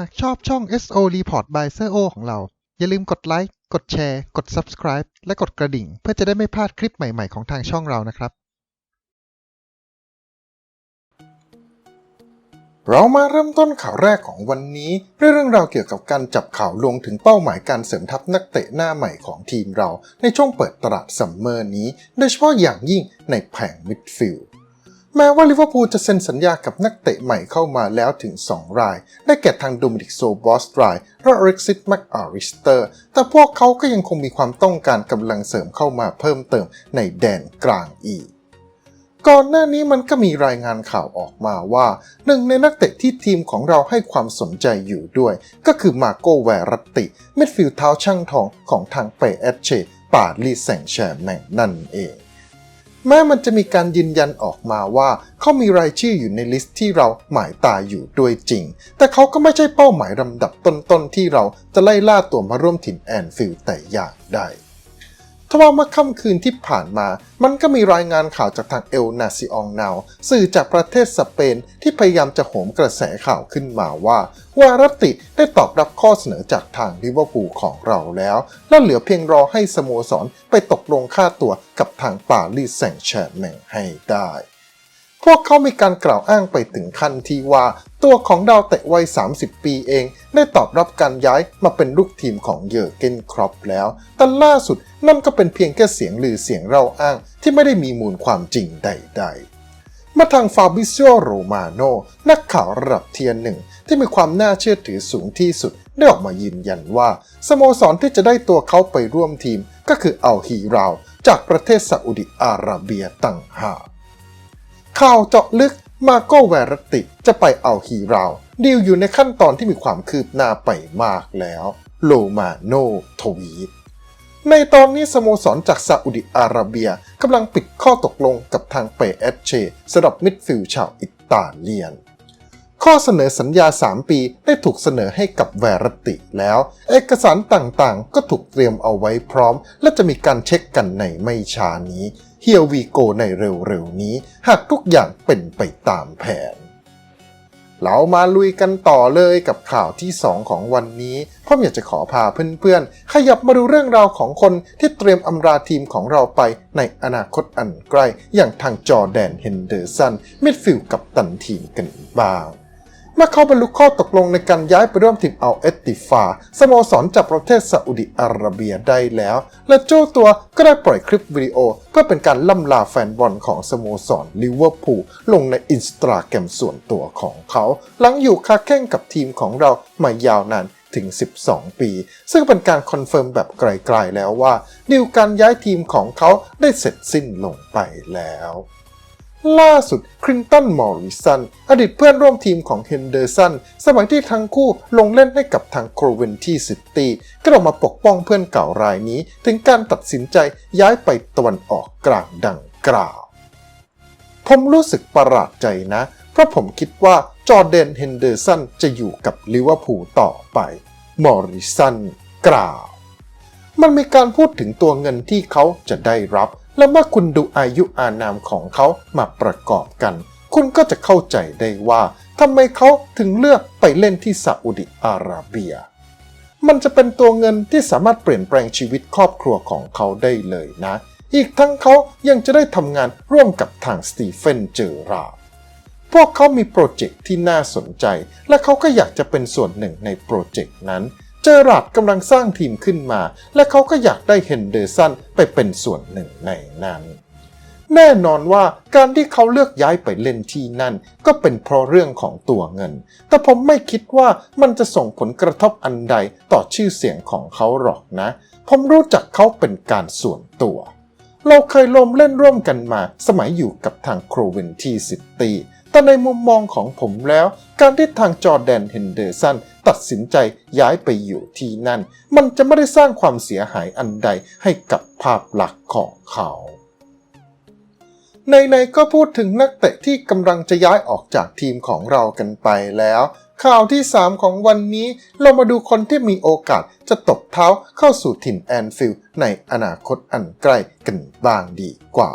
หากชอบช่อง SO Report by s โ o ของเรา อย่าลืมกดไลค์ กดแชร์ กด Subscribe และกดกระดิ่ง เพื่อจะได้ไม่พลาดคลิปใหม่ ๆ ของทางช่องเรานะครับ เรามาเริ่มต้นข่าวแรกของวันนี้ด้วยเรื่องราวเกี่ยวกับการจับข่าวลวงถึงเป้าหมายการเสริมทัพนักเตะหน้าใหม่ของทีมเรา ในช่วงเปิดตลาดซัมเมอร์นี้ โดยเฉพาะอย่างยิ่งในแผงมิดฟิลด์ แม้ว่าลิเวอร์พูลจะเซ็นสัญญากับนักเตะใหม่เข้ามาแล้วถึง 2 ราย ได้แก่ทางโดมินิกโซบอสไตรและเร็กซิตแมคอาริสเตอร์ แต่พวกเขาก็ยังคงมีความต้องการกำลังเสริมเข้ามาเพิ่มเติมในแดนกลางอีก ก่อนหน้านี้มันก็มีรายงานข่าวออกมาว่า หนึ่งในนักเตะที่ทีมของเราให้ความสนใจอยู่ด้วย ก็คือมาโกแวรัตติมิดฟิลด์เท้าช่างทองของทางเปเอเชปารีแซงแชร์แมงนั่นเอง แม้มันจะมีการยืนยันออกมาว่าเขามีรายชื่ออยู่ในลิสต์ที่เราหมายตาอยู่ด้วยจริง แต่เขาก็ไม่ใช่เป้าหมายลำดับต้นๆที่เราจะไล่ล่าตัวมาร่วมถิ่นแอนฟิลด์แต่อย่างใด ว่าเมื่อค่ำคืนที่ผ่านมา มันก็มีรายงานข่าวจากทางเอลนาซิองนาวสื่อจากประเทศสเปนที่พยายามจะโหมกระแสข่าวขึ้นมาว่า วารตติได้ตอบรับข้อเสนอจากทางลิเวอร์พูลของเราแล้ว และเหลือเพียงรอให้สโมสรไปตกลงค่าตัวกับทางปารีสแซงต์แชร์แมงให้ได้ พวกเขามีการกล่าวอ้างไปถึงขั้นที่ว่า ตัวของดาวเตะวัย 30 ปีเอง ได้ตอบรับการย้ายมาเป็นลูกทีมของเยอร์เกนครอปแล้ว แต่ล่าสุดนั่นก็เป็นเพียงแค่เสียงลือเสียงเล่าอ้างที่ไม่ได้มีมูลความจริงใด ๆมาทางฟาบิซิโอโรมาโนนักข่าวระดับเทียนหนึ่ง ที่มีความน่าเชื่อถือสูงที่สุด ได้ออกมายืนยันว่า สโมสรที่จะได้ตัวเขาไปร่วมทีม ก็คืออัลฮีราว จากประเทศซาอุดิอาระเบียต่างหาก ข่าวเจาะลึกมาโกแวรติจะไปเอาฮีราวดีลอยู่ในขั้นตอนที่มีความคืบหน้าไปมากแล้ว โลมาโนทวีตในตอนนี้สโมสรจากซาอุดิอาระเบียกำลังปิดข้อตกลงกับทางเปเอเชสำหรับมิดฟิลด์ชาวอิตาเลียน ข้อเสนอสัญญา 3 ปีได้ถูกเสนอให้กับแวรติแล้ว เอกสารต่างๆ ก็ถูกเตรียมเอาไว้พร้อม และจะมีการเช็คกันในไม่ช้านี้ เฮียวีโกในเร็วๆนี้ หากทุกอย่างเป็นไปตามแผน เรามาลุยกันต่อเลยกับข่าวที่ 2 ของวันนี้ผมอยากจะขอพาเพื่อนๆ ขยับมาดูเรื่องราวของคนที่เตรียมอำลาทีมของเราไปในอนาคตอันใกล้ อย่างทางจอแดนเฮนเดอร์สันมิดฟิลด์กับตันทีมกันบ้าง เมื่อเขาบรรลุข้อตกลงในการย้ายไปร่วมทีมอัลเอตติฟาสโมสรจากประเทศซาอุดิอาระเบียได้แล้ว และเจ้าตัวก็ได้ปล่อยคลิปวิดีโอ เพื่อเป็นการล่ำลาแฟนบอลของสโมสรลิเวอร์พูลลงในอินสตาแกรมส่วนตัวของเขา หลังอยู่คาแข่งกับทีมของเรามายาวนานถึง 12 ปี ซึ่งเป็นการคอนเฟิร์มแบบไกลๆแล้วว่าดีลการย้ายทีมของเขาได้เสร็จสิ้นลงไปแล้ว ล่าสุดครินตันมอริสันอดีตเพื่อนร่วมทีมของเฮนเดอร์สันสมัยที่ทั้งคู่ลงเล่นให้กับทางโครเวนที่ซิตี้ก็ออกมาปกป้องเพื่อนเก่ารายนี้ ถึงการตัดสินใจย้ายไปตะวันออกกลางดังกล่าว ผมรู้สึกประหลาดใจนะ เพราะผมคิดว่าจอร์แดนเฮนเดอร์สันจะอยู่กับลิเวอร์พูลต่อไป มอริสันกล่าว มันมีการพูดถึงตัวเงินที่เขาจะได้รับ และเมื่อคุณดูอายุอานามของเขามาประกอบกัน คุณก็จะเข้าใจได้ว่าทำไมเขาถึงเลือกไปเล่นที่ซาอุดิอาระเบีย มันจะเป็นตัวเงินที่สามารถเปลี่ยนแปลงชีวิตครอบครัวของเขาได้เลยนะ อีกทั้งเขายังจะได้ทำงานร่วมกับทางสตีเฟนเจอราพวกเขามีโปรเจกต์ที่น่าสนใจ และเขาก็อยากจะเป็นส่วนหนึ่งในโปรเจกต์นั้น เจอราร์ดกำลังสร้างทีมขึ้นมา และเขาก็อยากได้เฮนเดอร์สันไปเป็นส่วนหนึ่งในนั้น แน่นอนว่าการที่เขาเลือกย้ายไปเล่นที่นั่น ก็เป็นเพราะเรื่องของตัวเงิน แต่ผมไม่คิดว่ามันจะส่งผลกระทบอันใดต่อชื่อเสียงของเขาหรอกนะ ผมรู้จักเขาเป็นการส่วนตัวเราเคยลมเล่นร่วมกันมาสมัยอยู่กับทางโครเวนทีซิตี้ แต่ในมุมมองของผมแล้ว การที่ทางจอร์แดนเฮนเดอร์สันตัดสินใจย้ายไปอยู่ที่นั่น มันจะไม่ได้สร้างความเสียหายอันใดให้กับภาพลักษณ์ของเขาในๆก็พูดถึงนักเตะที่กำลังจะย้ายออกจากทีมของเรากันไปแล้ว ข่าวที่ 3 ของวันนี้เรามาดูคนที่มีโอกาสจะตบเท้าเข้าสู่ถิ่นแอนฟิลด์ในอนาคตอันใกล้กันบ้างดีกว่า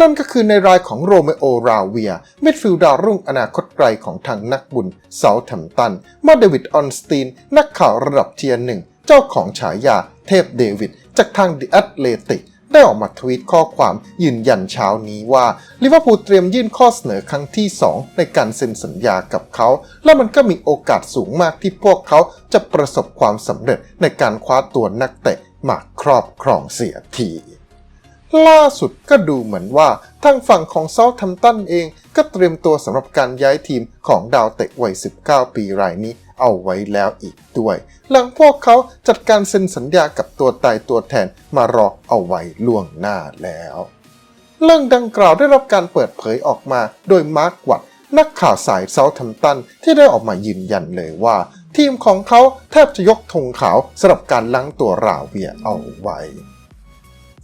นั่นก็คือในรายของโรเมโอราเวียมิดฟิลด์ดาวรุ่งอนาคตไกลของทางนักบุญเซาแธมตันมื่อเดวิดออนสตีน นักข่าวระดับเทียร์หนึ่ง เจ้าของฉายาเทพเดวิด จากทาง The Athletic ได้ออกมาทวีตข้อความยืนยันเช้านี้ว่าลิเวอร์พูลเตรียมยื่นข้อเสนอครั้งที่ 2 ในการเซ็นสัญญากับเขา และมันก็มีโอกาสสูงมากที่พวกเขาจะประสบความสำเร็จในการคว้าตัวนักเตะมาครอบครองเสียที ล่าสุดก็ดูเหมือนว่าทางฝั่งของเซาท์แฮมตันเองก็เตรียมตัวสำหรับการย้ายทีมของดาวเตะวัย 19 ปีรายนี้เอาไว้แล้วอีกด้วย หลังพวกเขาจัดการเซ็นสัญญากับตัวตายตัวแทนมารอเอาไว้ล่วงหน้าแล้ว เรื่องดังกล่าวได้รับการเปิดเผยออกมาโดยมาร์กวัตนักข่าวสายเซาท์แฮมตันที่ได้ออกมายืนยันเลยว่า ทีมของเขาแทบจะยกธงขาวสำหรับการล้างตัวราเวียเอาไว้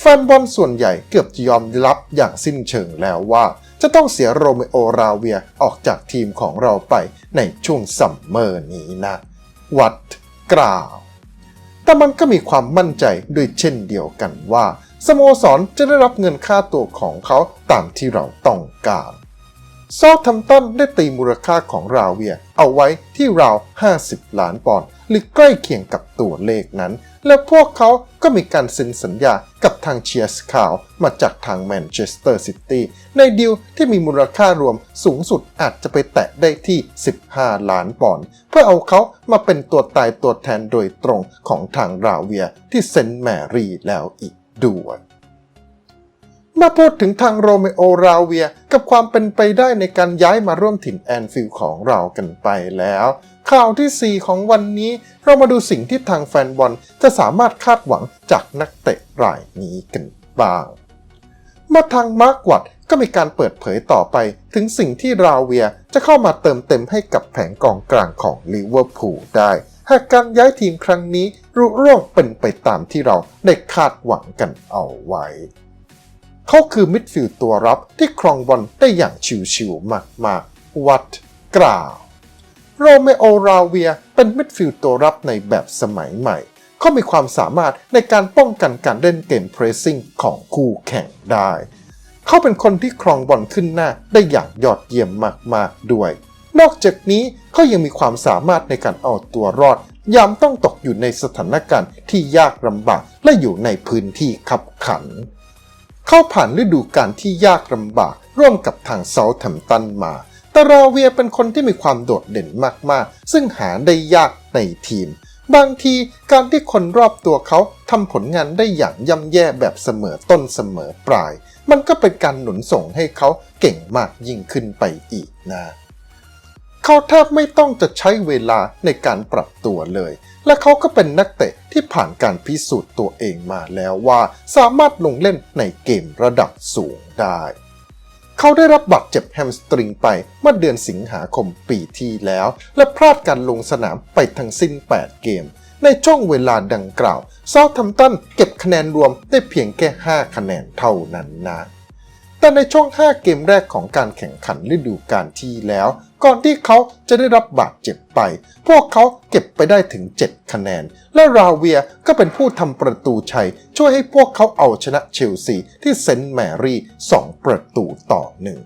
แฟนบอลส่วนใหญ่เกือบจะยอมรับอย่างสิ้นเชิงแล้วว่า จะต้องเสียโรเมโอราเวียออกจากทีมของเราไปในช่วงซัมเมอร์นี้นะ วัดกล่าว แต่มันก็มีความมั่นใจด้วยเช่นเดียวกันว่า สโมสรจะได้รับเงินค่าตัวของเขาตามที่เราต้องการ ซอทัมตันได้ตีมูลค่าของราเวีย เอาไว้ที่ราว 50 ล้านปอนด์หรือใกล้เคียงกับตัวเลขนั้น และพวกเขาก็มีการเซ็นสัญญากับทางเชียร์สคาวมาจากทางแมนเชสเตอร์ซิตี้ในดีลที่มีมูลค่ารวมสูงสุดอาจจะไปแตะได้ที่ 15 ล้านปอนด์เพื่อเอาเขามาเป็นตัวตายตัวแทนโดยตรงของทางราเวียที่เซนต์แมรี่แล้วอีกด้วย มาพูดถึงทางโรเมโอราเวีย กับความเป็นไปได้ในการย้ายมาร่วมถิ่นแอนฟิลด์ของเรากันไปแล้ว ข่าวทีสี่ 4 ของวันนี้เรามาดูสิ่งที่ทางแฟนบอลจะสามารถคาดหวังจากนักเตะรายนี้กันบ้างมาทางมาร์กวัดก็มีการเปิดเผยต่อไปถึงสิ่งที่ราเวียจะเข้ามาเติมเต็มให้กับแผงกองกลางของลิเวอร์พูลได้ หากการย้ายทีมครั้งนี้รุร่วงเป็นไปตามที่เราได้คาดหวังกันเอาไว้ เขาคือมิดฟิลด์ตัวรับที่ครองบอลได้อย่างชิวๆมากๆ วัดกล่าวโรเมโอราเวียเป็นมิดฟิลด์ตัวรับในแบบสมัยใหม่ เขามีความสามารถในการป้องกันการเล่นเกมเพรสซิ่งของคู่แข่งได้ เขาเป็นคนที่ครองบอลขึ้นหน้าได้อย่างยอดเยี่ยมมากๆด้วย นอกจากนี้เขายังมีความสามารถในการเอาตัวรอด ยามต้องตกอยู่ในสถานการณ์ที่ยากลำบากและอยู่ในพื้นที่ขับขันเข้าผ่านฤดูกาลที่ยากลำบาก ร่วมกับทางเซาแถมตันมาแต่ราเวียเป็นคนที่มีความโดดเด่นมากๆ ซึ่งหาได้ยากในทีม บางทีการที่คนรอบตัวเขาทำผลงานได้อย่างย่ำแย่แบบเสมอต้นเสมอปลาย มันก็เป็นการหนุนส่งให้เขาเก่งมากยิ่งขึ้นไปอีกนะ เขาแทบไม่ต้องจะใช้เวลาในการปรับตัวเลย และเขาก็เป็นนักเตะที่ผ่านการพิสูจน์ตัวเองมาแล้วว่าสามารถลงเล่นในเกมระดับสูงได้เขาได้รับบาดเจ็บแฮมสตริงไปเมื่อเดือนสิงหาคมปีที่แล้ว และพลาดการลงสนามไปทั้งสิ้น 8 เกม ในช่วงเวลาดังกล่าวซาท์แธมตันเก็บคะแนนรวมได้เพียงแค่ 5 คะแนนเท่านั้นนะ แต่ในช่วง 5 เกมแรกของการแข่งขันฤดูกาลที่แล้ว ก่อนที่เขาจะได้รับบาดเจ็บไป พวกเขาเก็บไปได้ถึง 7 คะแนน และราเวียก็เป็นผู้ทำประตูชัย ช่วยให้พวกเขาเอาชนะเชลซีที่เซนต์แมรี่ 2 ประตูต่อหนึ่ง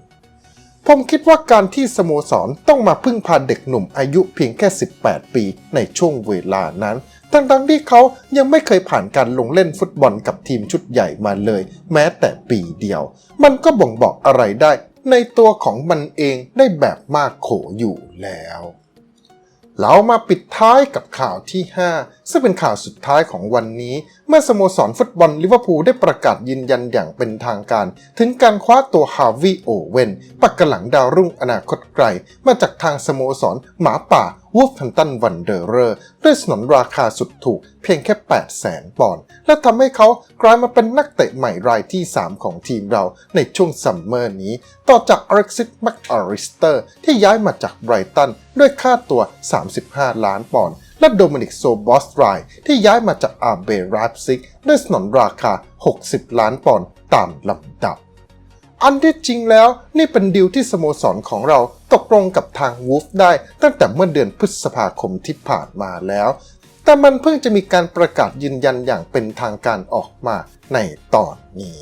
ผมคิดว่าการที่สโมสรต้องมาพึ่งพาเด็กหนุ่มอายุเพียงแค่ 18 ปีในช่วงเวลานั้น ทั้งๆที่เขายังไม่เคยผ่านการลงเล่นฟุตบอลกับทีมชุดใหญ่มาเลย แม้แต่ปีเดียว มันก็บ่งบอกอะไรได้ ในตัวของมันเองได้แบบมากโขอยู่แล้ว เรามาปิดท้ายกับข่าวที่ 5ซึ่งเป็นข่าวสุดท้ายของวันนี้ เมื่อสโมสรฟุตบอลลิเวอร์พูลได้ประกาศยืนยันอย่างเป็นทางการ ถึงการคว้าตัวฮาร์วีโอเวนปักกหลังดาวรุ่งอนาคตไกล มาจากทางสโมสรหมาป่าวูฟแฮมตันวันเดอร์เรอร์ด้วยสนนราคาสุดถูกเพียงแค่8แสนปอนด์และทำให้เขากลายมาเป็นนักเตะใหม่รายที่ 3 ของทีมเราในช่วงซัมเมอร์นี้ ต่อจากอเร็กซิสแมคอาริสเตอร์ที่ย้ายมาจากไบรตันด้วยค่าตัว 35 ล้านปอนด์ และโดมินิกโซบอสไรที่ย้ายมาจากอาเบราบซิกด้วยสนนราคา 60 ล้านปอนด์ตามลำดับ อันที่จริงแล้วนี่เป็นดีลที่สโมสรของเราตกลงกับทางวูฟได้ตั้งแต่เมื่อเดือนพฤษภาคมที่ผ่านมาแล้ว แต่มันเพิ่งจะมีการประกาศยืนยันอย่างเป็นทางการออกมาในตอนนี้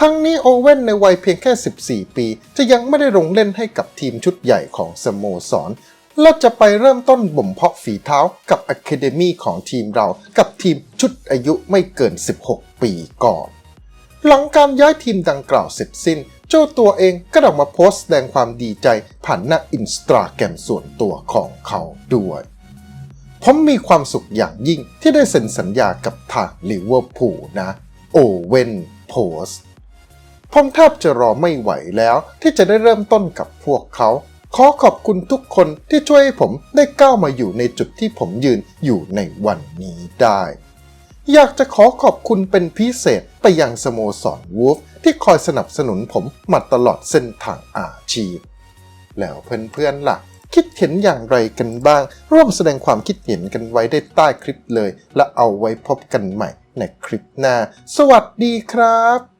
ทั้งนี้โอเว่นในวัยเพียงแค่ 14 ปี จะยังไม่ได้ลงเล่นให้กับทีมชุดใหญ่ของสโมสร และจะไปเริ่มต้นบ่มเพาะฝีเท้ากับอะคาเดมีของทีมเรากับทีมชุดอายุไม่เกิน 16 ปีก่อน หลังการย้ายทีมดังกล่าวเสร็จสิ้น เจ้าตัวเองก็ออกมาโพสต์แสดงความดีใจผ่านหน้าอินสตาแกรมส่วนตัวของเขาด้วยผมมีความสุขอย่างยิ่งที่ได้เซ็นสัญญากับทางลิเวอร์พูลนะ โอเวนโพสผมแทบจะรอไม่ไหวแล้วที่จะได้เริ่มต้นกับพวกเขา ขอขอบคุณทุกคนที่ช่วยให้ผมได้ก้าวมาอยู่ในจุดที่ผมยืนอยู่ในวันนี้ได้ อยากจะขอขอบคุณเป็นพิเศษไปยังสโมสรวูฟที่คอยสนับสนุนผมมาตลอดเส้นทางอาชีพ แล้วเพื่อนๆล่ะ คิดเห็นอย่างไรกันบ้าง ร่วมแสดงความคิดเห็นกันไว้ได้ใต้คลิปเลย และเอาไว้พบกันใหม่ในคลิปหน้า สวัสดีครับ